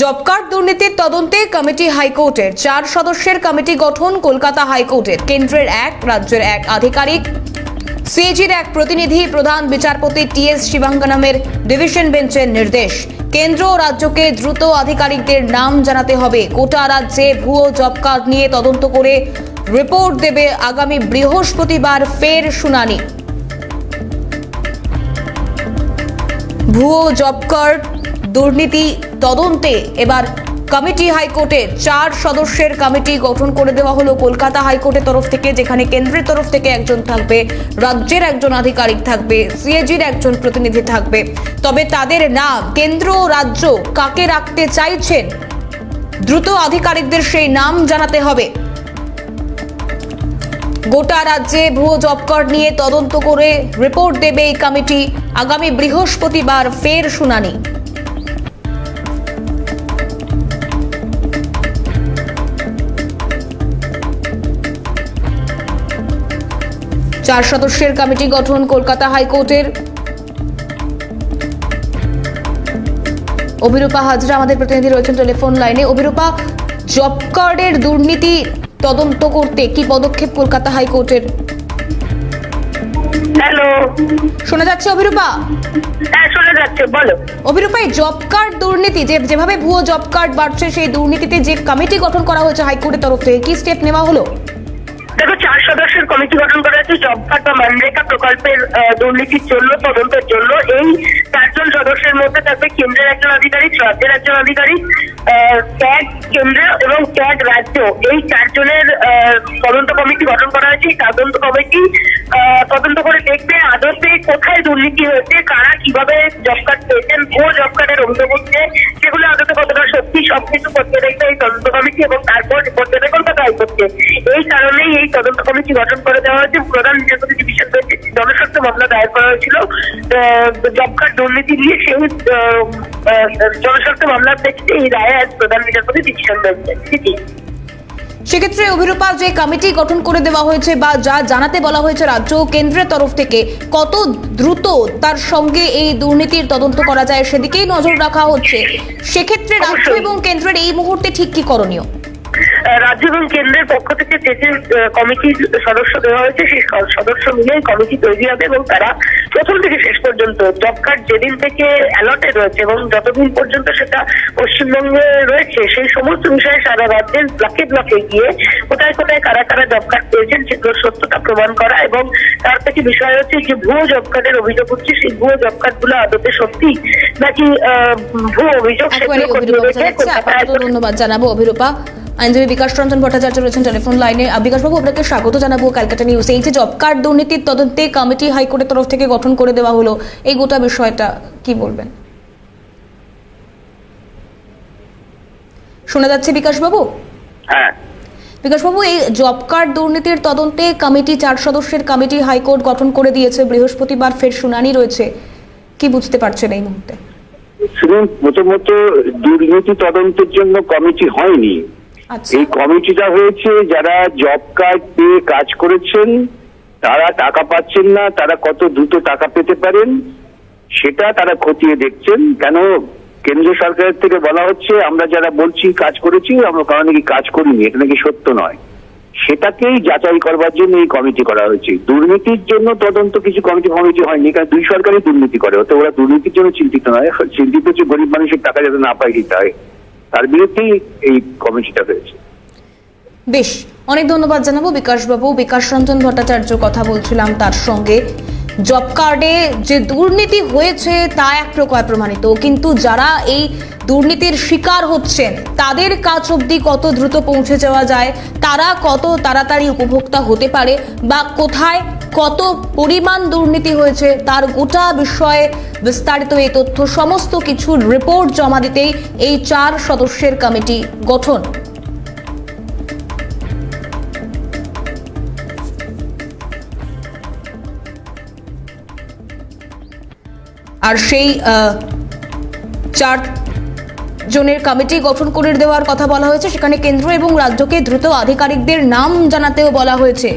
Job card দুর্নীতির তদন্তে committee হাইকোর্টের। চার সদস্যের কমিটি গঠন কলকাতা হাইকোর্টের। কেন্দ্রের এক, রাজ্যের এক আধিকারিক। সিএজির এক প্রতিনিধি, প্রধান বিচারপতি টি এস শিবাঙ্গনামের ডিভিশন বেঞ্চের নির্দেশ। কেন্দ্র ও রাজ্যকে দ্রুত আধিকারিকদের নাম জানাতে হবে। গোটা রাজ্যে ভুয়ো জব কার্ড নিয়ে তদন্ত করে রিপোর্ট দেবে আগামী বৃহস্পতিবার ফের শুনানি। ভুয়ো জব কার্ড দুর্নীতি তদন্তে এবার কমিটি হাইকোর্টে চার সদস্যের কমিটি গঠন করে দেওয়া হলো কলকাতা হাইকোর্টের তরফ থেকে, যেখানে কেন্দ্রের তরফ থেকে একজন থাকবে, রাজ্যের একজন আধিকারিক থাকবে, সিএজির একজন প্রতিনিধি থাকবে। তবে তাদের নাম, কেন্দ্র রাজ্য কাকে রাখতে চাইছেন? দ্রুত আধিকারিকদের সেই নাম জানাতে হবে। গোটা রাজ্যে ভুয়ো জব কার্ড নিয়ে তদন্ত করে রিপোর্ট দেবে এই কমিটি। আগামী বৃহস্পতিবার ফের শুনানি। চার সদস্যের কমিটি গঠন কলকাতা হাইকোর্টের। অভিরূপা হাজরা আমাদের প্রতিনিধি রয়েছেন টেলিফোন লাইনে। অভিরূপা জব কার্ডের দুর্নীতি তদন্ত করতে কি পদক্ষেপ কলকাতা হাইকোর্টের? হ্যালো শোনা যাচ্ছে অভিরূপা? হ্যাঁ শোনা যাচ্ছে বলো। অভিরূপা এই জব কার্ড দুর্নীতি যে যেভাবে ভুয়ো জব কার্ড বাড়ছে সেই দুর্নীতিতে যে কমিটি গঠন করা হয়েছে হাইকোর্টের তরফ থেকে কি স্টেপ নেওয়া হলো? সদস্যের কমিটি গঠন করা হয়েছে। জব কার্ড বা মানরেগা প্রকল্পের দুর্নীতির জন্য, তদন্তের জন্য। এই চারজন সদস্যের মধ্যে থাকবে কেন্দ্রের একজন আধিকারিক, রাজ্যের একজন আধিকারিক ট্যাগ কেন্দ্র এবং ট্যাগ রাজ্য। এই চারজনের তদন্ত কমিটি গঠন করা হয়েছে। তদন্ত কমিটি তদন্ত করে দেখবে আদতে কোথায় দুর্নীতি হয়েছে, কারা কীভাবে জব কার্ড পেয়েছেন ও জব কার্ডের অভিযোগ হচ্ছে সেগুলো আদতে কতটা সত্যি, সবকিছু করতে দেখবে এই তদন্ত কমিটি এবং তারপর রিপোর্ট দেবে হাইকোর্টকে এই কারণেই এই তদন্ত কমিটি গঠন করে দেওয়া হয়েছে। প্রধান বিচারপতি ডিভিশন বেঞ্চে জনস্বার্থ মামলা দায়ের করা হয়েছিল জব কার্ড দুর্নীতি নিয়ে সেই জনস্বার্থ মামলার দেখতে এই রায় আজ প্রধান বিচারপতি ডিভিশন বেঞ্চে সেক্ষেত্রে অভিরূপা যে কমিটি গঠন করে দেওয়া হয়েছে বা যা জানাতে বলা হয়েছে রাজ্য ও কেন্দ্রের তরফ থেকে কত দ্রুত তার সঙ্গে এই দুর্নীতির তদন্ত করা যায় সেদিকেই নজর রাখা হচ্ছে। সেক্ষেত্রে রাজ্য এবং কেন্দ্রের এই মুহূর্তে ঠিক কি করণীয়? রাজ্য এবং কেন্দ্রের পক্ষ থেকে যে যে কমিটির সদস্য দেওয়া হয়েছে সেই সদস্য মিলে কমিটি তৈরি হবে এবং তারা প্রথম থেকে শেষ পর্যন্ত জব কার্ড যেদিন থেকে অ্যালটে রয়েছে এবং যতদিন পর্যন্ত সেটা পশ্চিমবঙ্গে রয়েছে সেই সমস্ত বিষয়ে সারা রাজ্যের ব্লকে ব্লকে গিয়ে কোথায় কোথায় কারা কারা জব কার্ড পেয়েছেন সেগুলোর সত্যতা প্রমাণ করা এবং তার থেকে বিষয় হচ্ছে যে ভুয়ো জব কার্ডের অভিযোগ হচ্ছে সেই ভুয়ো জব কার্ডগুলো আদতে সত্যি নাকি ভুয়ো অভিযোগ সেগুলো কলকাতা আপাতত হাইকোর্ট ধন্যবাদ জানাব অভিরূপা। আইনজীবী বিকাশ রঞ্জন ভট্টাচার্য রয়েছেন টেলিফোন লাইনে। বিকাশবাবু আপনাকে স্বাগত জানাব ক্যালকাটা নিউজ এই যে জব কার্ড দুর্নীতির তদন্তে কমিটি হাইকোর্টের তরফ থেকে গঠন করে দেওয়া হলো এই গোটা বিষয়টা কি বলবেন? শোনা যাচ্ছে বিকাশবাবু হ্যাঁ। বিকাশবাবু এই জব কার্ড দুর্নীতির তদন্তে কমিটি চার সদস্যের কমিটি হাইকোর্ট গঠন করে দিয়েছে বৃহস্পতিবার ফের শুনানি রয়েছে। কি বুঝতে পারছেন এই মুহূর্তে? শুনুন প্রথমত দুর্নীতি তদন্তের জন্য কমিটি হয়নি। এই কমিটিটা হয়েছে, যারা জব কার্ড পেয়ে কাজ করেছেন, তারা টাকা পাচ্ছেন না, তারা কত দ্রুত টাকা পেতে পারেন, সেটা তারা খতিয়ে দেখছেন। কেন? কেন্দ্র সরকারের থেকে বলা হচ্ছে, আমরা যারা বলছি কাজ করেছি, আমরা কারণ নাকি কাজ করিনি, এটা নাকি সত্য নয়। সেটাকেই যাচাই করবার জন্য এই কমিটি করা হয়েছে। দুর্নীতির জন্য তদন্ত কিছু কমিটি কমিটি হয়নি, কারণ দুই সরকারই দুর্নীতি করে অত ওরা দুর্নীতির জন্য চিন্তিত নয়। চিন্তিত হচ্ছে গরিব মানুষের টাকা যাতে না পায় দিতে হয় তার বিরুদ্ধেই এই কমিটিটা হয়েছে। বেশ, অনেক ধন্যবাদ জানাব বিকাশবাবু। বিকাশ রঞ্জন ভট্টাচার্য কথা বলছিলাম তার সঙ্গে। জব কার্ডে যে দুর্নীতি হয়েছে তা এক প্রকার প্রমাণিত, কিন্তু যারা এই দুর্নীতির শিকার হচ্ছেন, তাদের কাজ অবধি কত দ্রুত পৌঁছে যাওয়া যায়, তারা কত তাড়াতাড়ি উপভোক্তা হতে পারে বা কোথায় কত পরিমাণ দুর্নীতি হয়েছে তার গোটা বিষয়ে বিস্তারিত এই তথ্য, সমস্ত কিছু রিপোর্ট জমা দিতেই এই চার সদস্যের কমিটি গঠন। আর সেই চার জনের কমিটি গঠন করে দেওয়ার কথা বলা হয়েছে। সেখানে কেন্দ্র এবং রাজ্যকে দ্রুত আধিকারিকদের নাম জানাতেও বলা হয়েছে।